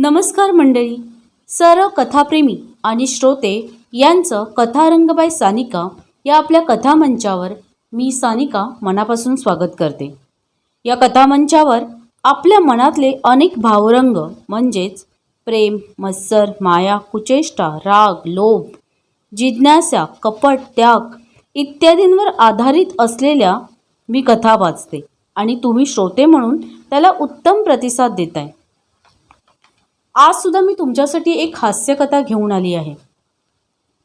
नमस्कार मंडळी. सर्व कथाप्रेमी आणि श्रोते यांचं कथारंग बाय सानिका या आपल्या कथामंचावर मी सानिका मनापासून स्वागत करते. या कथामंचावर आपल्या मनातले अनेक भावरंग म्हणजेच प्रेम मत्सर माया कुचेष्टा राग लोभ जिज्ञासा कपट त्याग इत्यादींवर आधारित असलेल्या मी कथा वाचते आणि तुम्ही श्रोते म्हणून त्याला उत्तम प्रतिसाद देताय. आज सुद्धा मी तुमच्यासाठी एक हास्यकथा घेऊन आली आहे.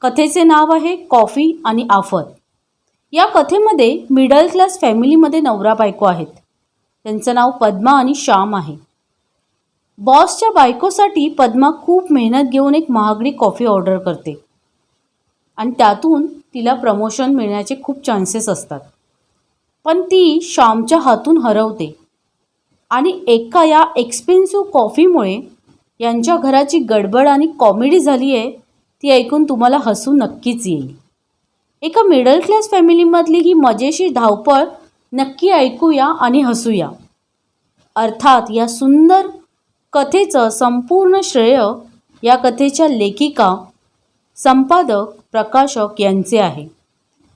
कथेचे नाव आहे कॉफी आणि आफत. या कथेमध्ये मिडल क्लास फॅमिलीमध्ये नवरा बायको आहेत. त्यांचं नाव पद्मा आणि श्याम आहे. बॉसच्या बायकोसाठी पद्मा खूप मेहनत घेऊन एक महागडी कॉफी ऑर्डर करते. आणि त्यातून तिला प्रमोशन मिळण्याचे खूप चान्सेस असतात. पण ती श्यामच्या हातून हरवते. आणि एका या एक्सपेन्सिव्ह कॉफीमुळे यांच्या घराची गडबड आणि कॉमेडी झाली आहे ती ऐकून तुम्हाला हसू नक्कीच येईल. एका मिडल क्लास फॅमिलीमधली ही मजेशीर धावपळ नक्की ऐकूया आणि हसूया. अर्थात या सुंदर कथेचं संपूर्ण श्रेय या कथेच्या लेखिका संपादक प्रकाशक यांचे आहे.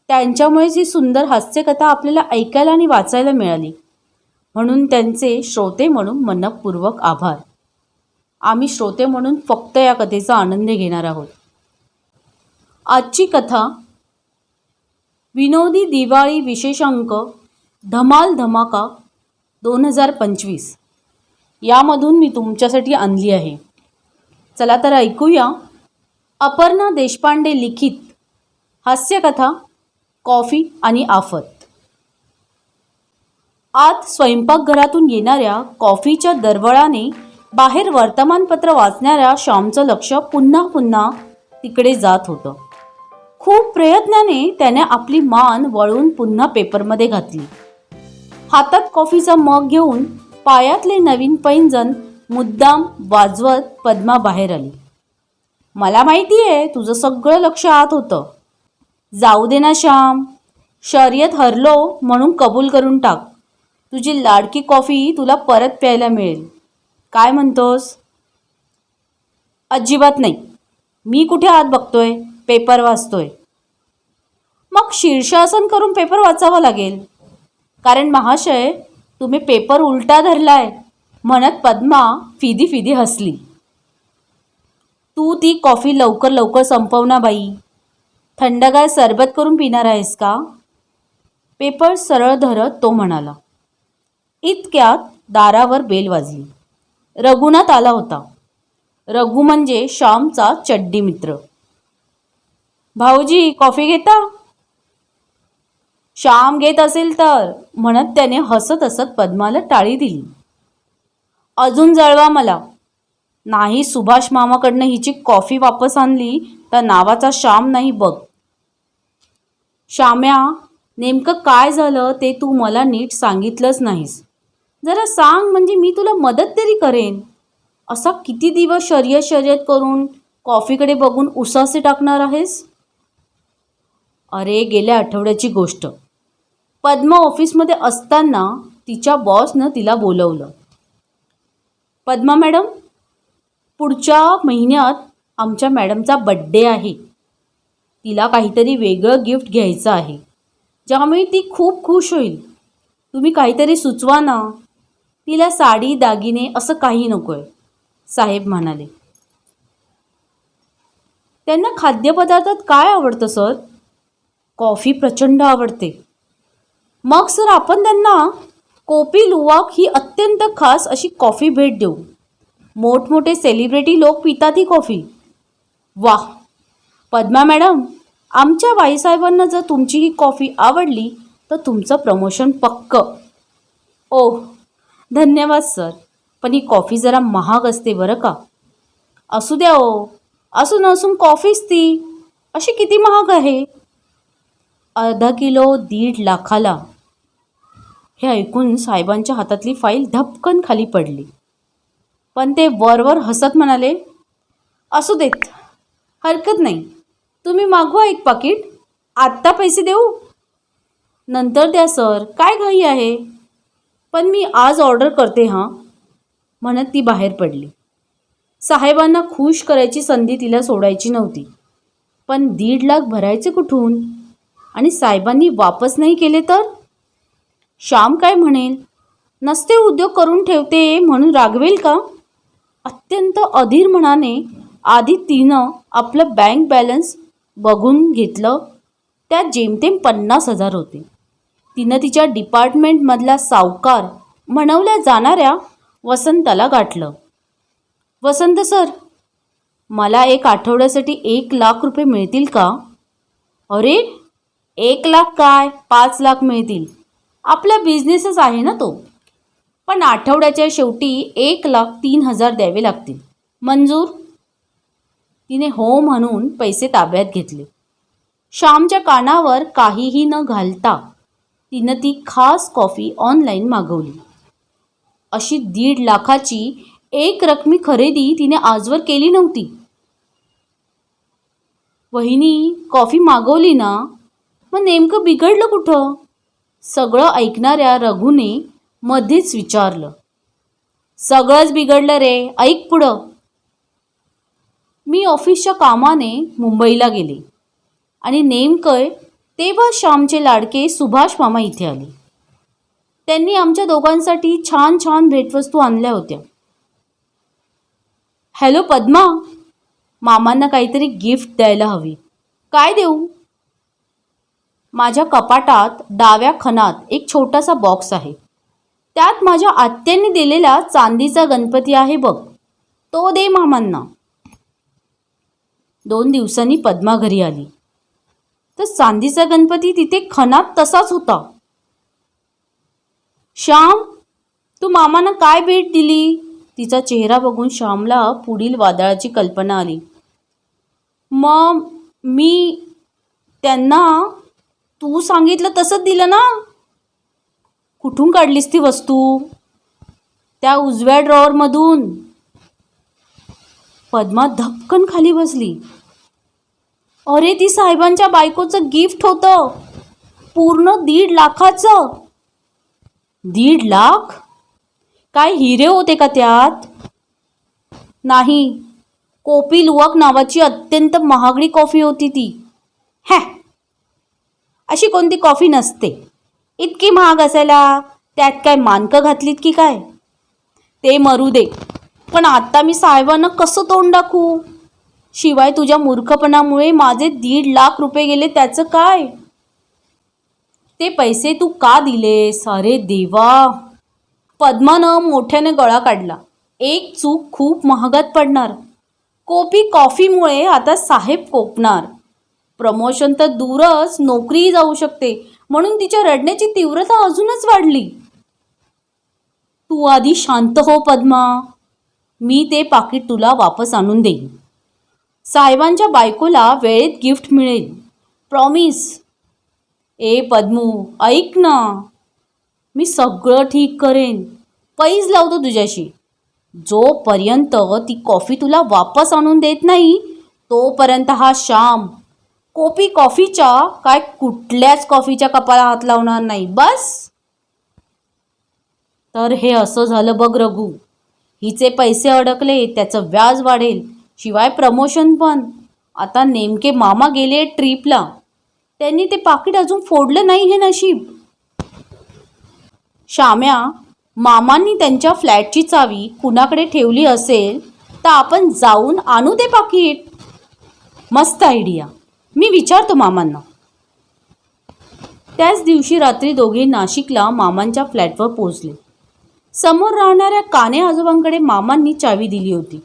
त्यांच्यामुळेच ही सुंदर हास्यकथा आपल्याला ऐकायला आणि वाचायला मिळाली. म्हणून त्यांचे श्रोते म्हणून मनपूर्वक आभार. आम्ही श्रोते म्हणून फक्त या कथेचा आनंद घेणार आहोत. आजची कथा विनोदी दिवाळी विशेषांक धमाल धमाका दोन हजार पंचवीस. यामधून मी तुमच्यासाठी आणली आहे. चला तर ऐकूया अपर्णा देशपांडे लिखित हास्यकथा कॉफी आणि आफत. आत स्वयंपाकघरातून येणाऱ्या कॉफीच्या दरवळाने बाहेर वर्तमानपत्र वाचणाऱ्या श्यामचं लक्ष पुन्हा पुन्हा तिकडे जात होतं. खूप प्रयत्नाने त्याने आपली मान वळून पुन्हा पेपरमध्ये घातली. हातात कॉफीचा मग घेऊन पायातले नवीन पैंजण मुद्दाम वाजवत पद्मा बाहेर आली. मला माहिती आहे तुझं सगळं लक्ष आत होतं. जाऊ दे ना श्याम. शर्यत हरलो म्हणून कबूल करून टाक. तुझी लाडकी कॉफी तुला परत प्यायला मिळेल. काय म्हणतोस? अजिबात नाही. मी कुठे आत बघतोय? पेपर वाचतोय. मग शीर्षासन करून पेपर वाचावा लागेल. कारण महाशय तुम्ही पेपर उलटा धरलाय. म्हणत पद्मा फिदी फिदी हसली. तू ती कॉफी लवकर लवकर संपव ना बाई. थंडगार सरबत करून पिणार आहेस का? पेपर सरळ धरत तो म्हणाला. इतक्यात दारावर बेल वाजली. रघुनाथ आला होता. रघु म्हणजे श्यामचा चड्डी मित्र. भाऊजी कॉफी घेता? श्याम घेत असेल तर म्हणत त्याने हसत हसत पद्माला टाळी दिली. अजून जळवा मला. नाही सुभाष मामाकडनं हिची कॉफी वापस आणली तर नावाचा श्याम नाही बघ. श्याम्या नेमकं काय झालं ते तू मला नीट सांगितलंच नाहीस. जरा सांग म्हणजे मी तुला मदत तरी करेन. असा किती दिवस शर्यत शर्यत करून कॉफीकडे बघून उसासे टाकणार आहेस? अरे गेल्या आठवड्याची गोष्ट. पद्मा ऑफिसमध्ये असताना तिच्या बॉसनं तिला बोलवलं. पद्मा मॅडम पुढच्या महिन्यात आमच्या मॅडमचा बड्डे आहे. तिला काहीतरी वेगळं गिफ्ट घ्यायचं आहे. ज्यामुळे ती खूप खुश होईल. तुम्ही काहीतरी सुचवा ना. तिला साडी दागिने असं काही नको आहे साहेब म्हणाले. त्यांना खाद्यपदार्थात काय आवडतं सर? कॉफी प्रचंड आवडते. मग सर आपण त्यांना कोपी लुवाक ही अत्यंत खास अशी कॉफी भेट देऊ. मोठमोठे सेलिब्रिटी लोक पितात ही कॉफी. वाह! पद्मा मॅडम आमच्या बाईसाहेबांना जर तुमची ही कॉफी आवडली तर तुमचं प्रमोशन पक्क. ओह! धन्यवाद सर. पण ही कॉफी जरा महाग असते बरं का? असू द्या ओ. असून असून कॉफीच ती. अशी किती महाग आहे? अर्धा किलो दीड लाखाला. हे ऐकून साहेबांच्या हातातली फाईल धपकन खाली पडली. पण ते वरवर हसत म्हणाले असू देत. हरकत नाही. तुम्ही मागवा एक पाकिट. आत्ता पैसे देऊ. नंतर द्या सर काय घाई आहे? पण मी आज ऑर्डर करते हां म्हणत ती बाहेर पडली. साहेबांना खुश करायची संधी तिला सोडायची नव्हती. पण दीड लाख भरायचे कुठून? आणि साहेबांनी वापस नाही केले तर? श्याम काय म्हणेल? नसते उद्योग करून ठेवते म्हणून रागवेल का? अत्यंत अधीर मनाने आधी तिनं आपलं बँक बॅलन्स बघून घेतलं. त्यात जेमतेम पन्नास हजार होते. तिनं तिच्या डिपार्टमेंटमधला सावकार म्हणवल्या जाणाऱ्या वसंताला गाठलं. वसंत सर मला एक आठवड्यासाठी एक लाख रुपये मिळतील का? अरे एक लाख काय? पाच लाख मिळतील. आपला बिझनेसच आहे ना तो. पण आठवड्याच्या शेवटी एक लाख तीन हजार द्यावे लागतील. मंजूर तिने हो म्हणून पैसे ताब्यात घेतले. श्यामच्या कानावर काहीही न घालता तिनं ती खास कॉफी ऑनलाईन मागवली. अशी दीड लाखाची एक रकमी खरेदी तिने आजवर केली नव्हती. वहिनी कॉफी मागवली ना? मग नेमकं बिघडलं कुठं? सगळं ऐकणाऱ्या रघुने मध्येच विचारलं. सगळंच बिघडलं रे ऐक पुढं. मी ऑफिसच्या कामाने मुंबईला गेले आणि नेमकं तेव्हा श्यामचे लाडके सुभाष मामा इथे आले. त्यांनी आमच्या दोघांसाठी छान छान भेटवस्तू आणल्या होत्या. हॅलो पद्मा मामांना काहीतरी गिफ्ट द्यायला हवी. काय देऊ? माझ्या कपाटात डाव्या खणात एक छोटासा बॉक्स आहे. त्यात माझ्या आत्यांनी दिलेला चांदीचा गणपती आहे बघ. तो दे मामांना. दोन दिवसांनी पद्मा घरी आली. तर चांदीचा गणपती तिथे खणात तसाच होता. श्याम तू मामानं काय भेट दिली? तिचा चेहरा बघून श्यामला पुढील वादळाची कल्पना आली. मग मी त्यांना तू सांगितलं तसंच दिलं ना? कुठून काढलीस ती वस्तू? त्या उजव्या ड्रॉवरमधून पद्मा धपकन खाली बसली. अरे ती साहेबांच्या बायकोचं गिफ्ट होतं. पूर्ण दीड लाखाचं. दीड लाख? काय हिरे होते का त्यात? नाही कोपी लुवाक नावाची अत्यंत महागडी कॉफी होती ती. हॅ. अशी कोणती कॉफी नसते. इतकी महाग असायला त्यात काय मानकं घातलीत की काय? ते मरू दे. पण आता मी साहेबांना कसं तोंड दाखवू? शिवाय तुझ्या मूर्खपणामुळे माझे दीड लाख रुपये गेले त्याचं काय? ते पैसे तू का दिलेस? अरे देवा. पद्मानं मोठ्याने गळा काढला. एक चूक खूप महागात पडणार. कोपी कॉफीमुळे आता साहेब कोपणार. प्रमोशन तर दूरच नोकरीही जाऊ शकते म्हणून तिच्या रडण्याची तीव्रता अजूनच वाढली. तू आधी शांत हो पद्मा. मी ते पाकिट तुला वापस आणून देईन. साहेबांच्या बायकोला वेळेत गिफ्ट मिळेल. प्रॉमिस ए पद्मू ऐक ना. मी सगळं ठीक करेन. पैज लावतो तुझ्याशी. जोपर्यंत ती कॉफी तुला वापस आणून देत नाही तोपर्यंत हा श्याम कोपी कॉफीच्या काय कुठल्याच कॉफीच्या कपाला हात लावणार नाही. बस. तर हे असं झालं बघ रघु. हिचे पैसे अडकले त्याचं व्याज वाढेल. शिवाय प्रमोशन पण. आता नेमके मामा गेले ट्रीपला. त्यांनी ते पाकिट अजून फोडलं नाही हे नशीब. श्याम्या मामांनी त्यांच्या फ्लॅटची चावी कुणाकडे ठेवली असेल तर आपण जाऊन आणू ते पाकिट. मस्त आयडिया मी विचारतो मामांना. त्याच दिवशी रात्री दोघे नाशिकला मामांच्या फ्लॅटवर पोचले समोर राहणाऱ्या काने आजोबांकडे मामांनी चावी दिली होती.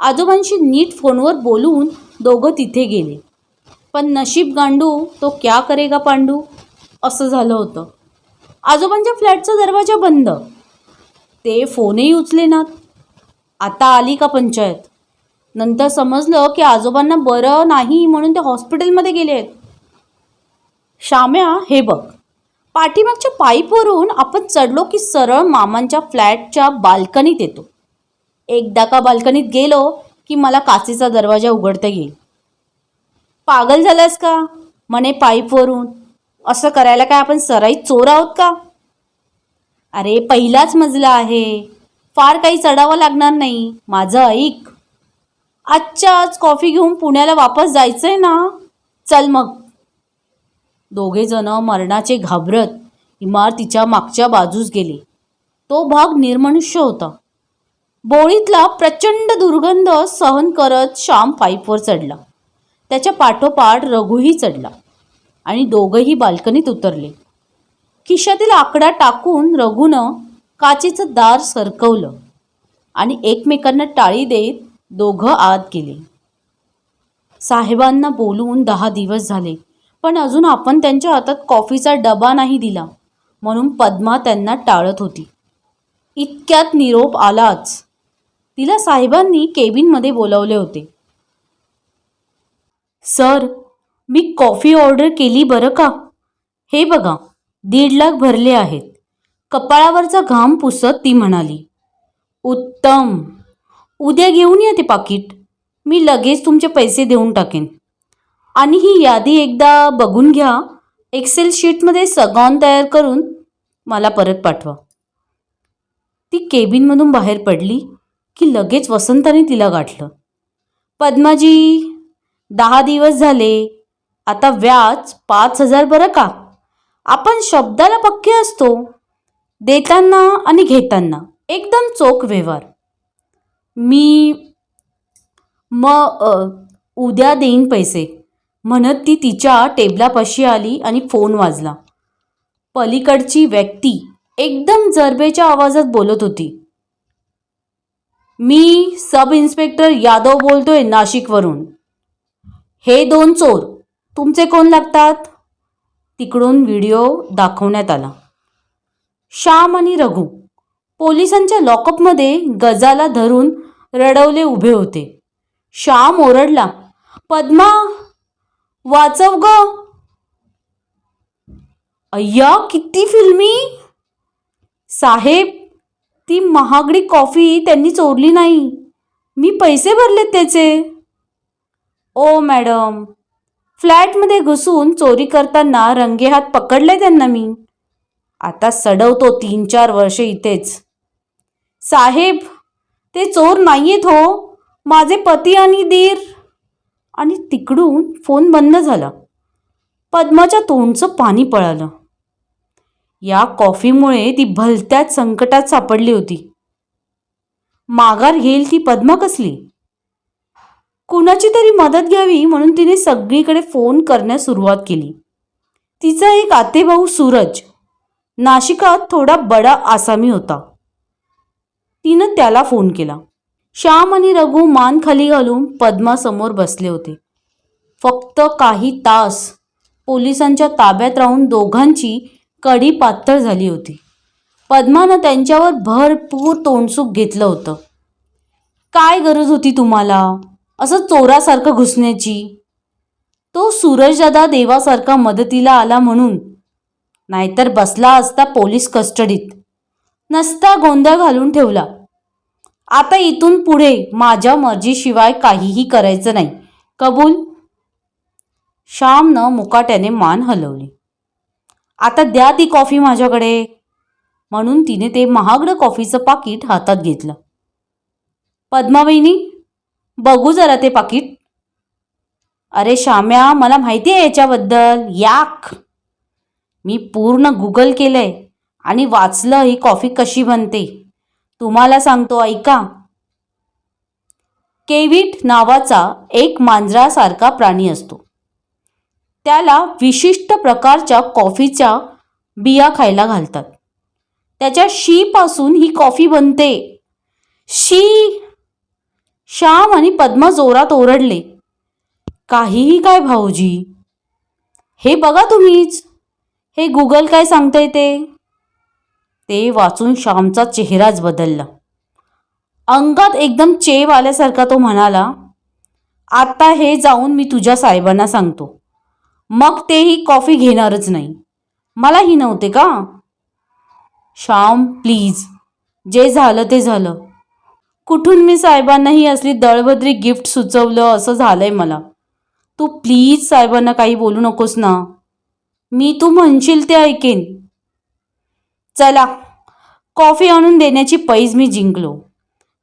आजोबांशी नीट फोनवर बोलून दोघं तिथे गेले. पण नशीब गांडू तो क्या करेगा पांडू? असं झालं होतं. आजोबांच्या फ्लॅटचा दरवाजा बंद. ते फोनही उचले नात. आता आली का पंचायत? नंतर समजलं की आजोबांना बरं नाही म्हणून ते हॉस्पिटलमध्ये गेले आहेत. श्याम्या हे बघ. पाठीमागच्या पाईपवरून आपण चढलो की सरळ मामांच्या फ्लॅटच्या बाल्कनीत येतो. एकदा का बाल्कनीत गेलो की मला काचेचा दरवाजा उघडता येईल. पागल झालास का? म्हणे पाईपवरून असं करायला काय आपण सराईत चोर आहोत का? अरे पहिलाच मजला आहे. फार काही चढावं लागणार नाही. माझं ऐक. आजच्या आज कॉफी घेऊन पुण्याला वापस जायचंय ना? चल मग. दोघे जण मरणाचे घाबरत इमारतीच्या मागच्या बाजूस गेले. तो भाग निर्मनुष्य होता. बोळीतला प्रचंड दुर्गंध सहन करत श्याम पाईपवर चढला. त्याच्या पाठोपाठ रघुही चढला आणि दोघंही बाल्कनीत उतरले. खिशातील आकडा टाकून रघुनं काचेचं दार सरकवलं आणि एकमेकांना टाळी देत दोघं आत गेले. साहेबांना बोलून दहा दिवस झाले पण अजून आपण त्यांच्या हातात कॉफीचा डबा नाही दिला म्हणून पद्मा त्यांना टाळत होती. इतक्यात निरोप आलाच. तिला साहेबांनी केबिनमध्ये बोलावले होते. सर मी कॉफी ऑर्डर केली बरं का? हे बघा दीड लाख भरले आहेत. कपाळावरचा घाम पुसत ती म्हणाली उत्तम. उद्या घेऊन या ते पाकिट. मी लगेच तुमचे पैसे देऊन टाकेन. आणि ही यादी एकदा बघून घ्या. एक्सेल शीटमध्ये सगॉन तयार करून मला परत पाठवा. ती केबिनमधून बाहेर पडली. की लगेच वसंताने तिला गाठलं. पद्माजी दहा दिवस झाले. आता व्याज पाच हजार बरं का? आपण शब्दाला पक्के असतो. देताना आणि घेताना. एकदम चोख व्यवहार. मी मग उद्या देईन पैसे. म्हणत ती तिच्या टेबलापाशी आली आणि फोन वाजला. पलीकडची व्यक्ती एकदम जरबेच्या आवाजात बोलत होती. मी सब इन्स्पेक्टर यादव बोलतोय नाशिकवरून. हे दोन चोर तुमचे कोण लागतात? तिकडून व्हिडिओ दाखवण्यात आला. श्याम आणि रघु पोलिसांच्या लॉकअपमध्ये गजाला धरून रडवले उभे होते. श्याम ओरडला पद्मा वाचव ग. अय्या किती फिल्मी. साहेब ती महागडी कॉफी त्यांनी चोरली नाही. मी पैसे भरलेत त्याचे. ओ मॅडम. फ्लॅटमध्ये घुसून चोरी करताना रंगेहात पकडले त्यांना मी. आता सडवतो तीन चार वर्ष इथेच. साहेब ते चोर नाही आहेत हो. माझे पती आणि दीर. आणि तिकडून फोन बंद झाला. पद्माच्या तोंडचं पाणी पळालं. या कॉफीमुळे ती भलत्याच संकटात सापडली होती. माघार घेईल ती पद्मा कसली? कुणाची तरी मदत घ्यावी म्हणून तिने सगळीकडे फोन करण्यास सुरुवात केली. तिचा एक आतेभाऊ सूरज. नाशिकात थोडा बडा आसामी होता. तिनं त्याला फोन केला. श्याम आणि रघु मान खाली घालून पद्मासमोर बसले होते. फक्त काही तास पोलिसांच्या ताब्यात राहून दोघांची कडी पातळ झाली होती. पद्मानं त्यांच्यावर भरपूर तोंडसूक घेतलं होतं. काय गरज होती तुम्हाला? असं चोरासारखं घुसण्याची? तो सूरजदादा देवासारखा मदतीला आला म्हणून. नाहीतर बसला असता पोलीस कस्टडीत. नसता गोंधळ घालून ठेवला. आता इथून पुढे माझ्या मर्जीशिवाय काहीही करायचं नाही. कबूल? श्यामनं मुकाट्याने मान हलवली. आता द्या ती कॉफी माझ्याकडे. म्हणून तिने ते महागडं कॉफीचं पाकिट हातात घेतलं. पद्मावहिनी बघू जरा ते पाकिट. अरे श्याम्या मला माहिती आहे याच्याबद्दल. याक. मी पूर्ण गुगल केलंय आणि वाचलं ही कॉफी कशी बनते. तुम्हाला सांगतो ऐका. केविट नावाचा एक मांजरासारखा प्राणी असतो. त्याला विशिष्ट प्रकारच्या कॉफीच्या बिया खायला घालतात. त्याच्या शीपासून ही कॉफी बनते. शी श्याम आणि पद्मा जोरात ओरडले. काहीही काय भाऊजी? हे बघा तुम्हीच. हे गुगल काय सांगतंय ते? ते वाचून श्यामचा चेहराच बदलला. अंगात एकदम चेव आल्यासारखा तो म्हणाला आता हे जाऊन मी तुझ्या साहेबांना सांगतो. मग तेही कॉफी घेणारच नाही. मलाही नव्हते का? श्याम प्लीज. जे झालं ते झालं. कुठून मी साहेबांनाही असली दळभद्री गिफ्ट सुचवलं असं झालंय मला. तू प्लीज साहेबांना काही बोलू नकोस ना. मी तू म्हणशील ते ऐकेन. चला कॉफी आणून देण्याची पैज मी जिंकलो.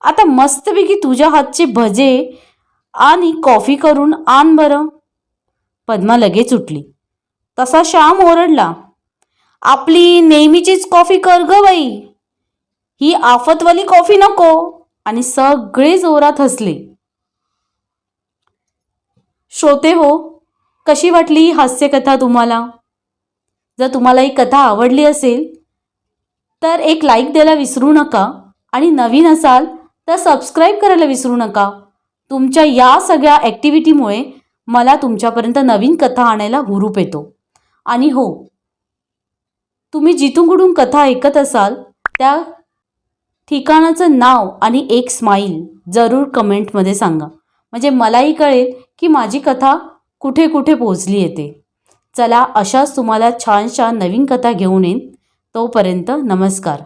आता मस्तपैकी तुझ्या हातचे भजे आणि कॉफी करून आण बरं. पद्मा लगेच उठली. तसा श्याम ओरडला आपली नेहमीचीच कॉफी कर ग बाई. ही आफतवाली कॉफी नको. आणि सगळे जोरात हसले. श्रोते हो कशी वाटली ही हास्यकथा तुम्हाला? जर तुम्हाला ही कथा आवडली असेल तर एक लाईक द्यायला विसरू नका आणि नवीन असाल तर सबस्क्राईब करायला विसरू नका. तुमच्या या सगळ्या ॲक्टिव्हिटीमुळे मला तुमच्यापर्यंत नवीन कथा आणायला हुरूप येतो. आणि हो तुम्ही जिथून कुठून कथा ऐकत असाल त्या ठिकाणाचं नाव आणि एक स्माईल जरूर कमेंटमध्ये सांगा. म्हणजे मलाही कळेल की माझी कथा कुठे कुठे पोचली येते. चला अशाच तुम्हाला छान छान नवीन कथा घेऊन येईन. तोपर्यंत नमस्कार.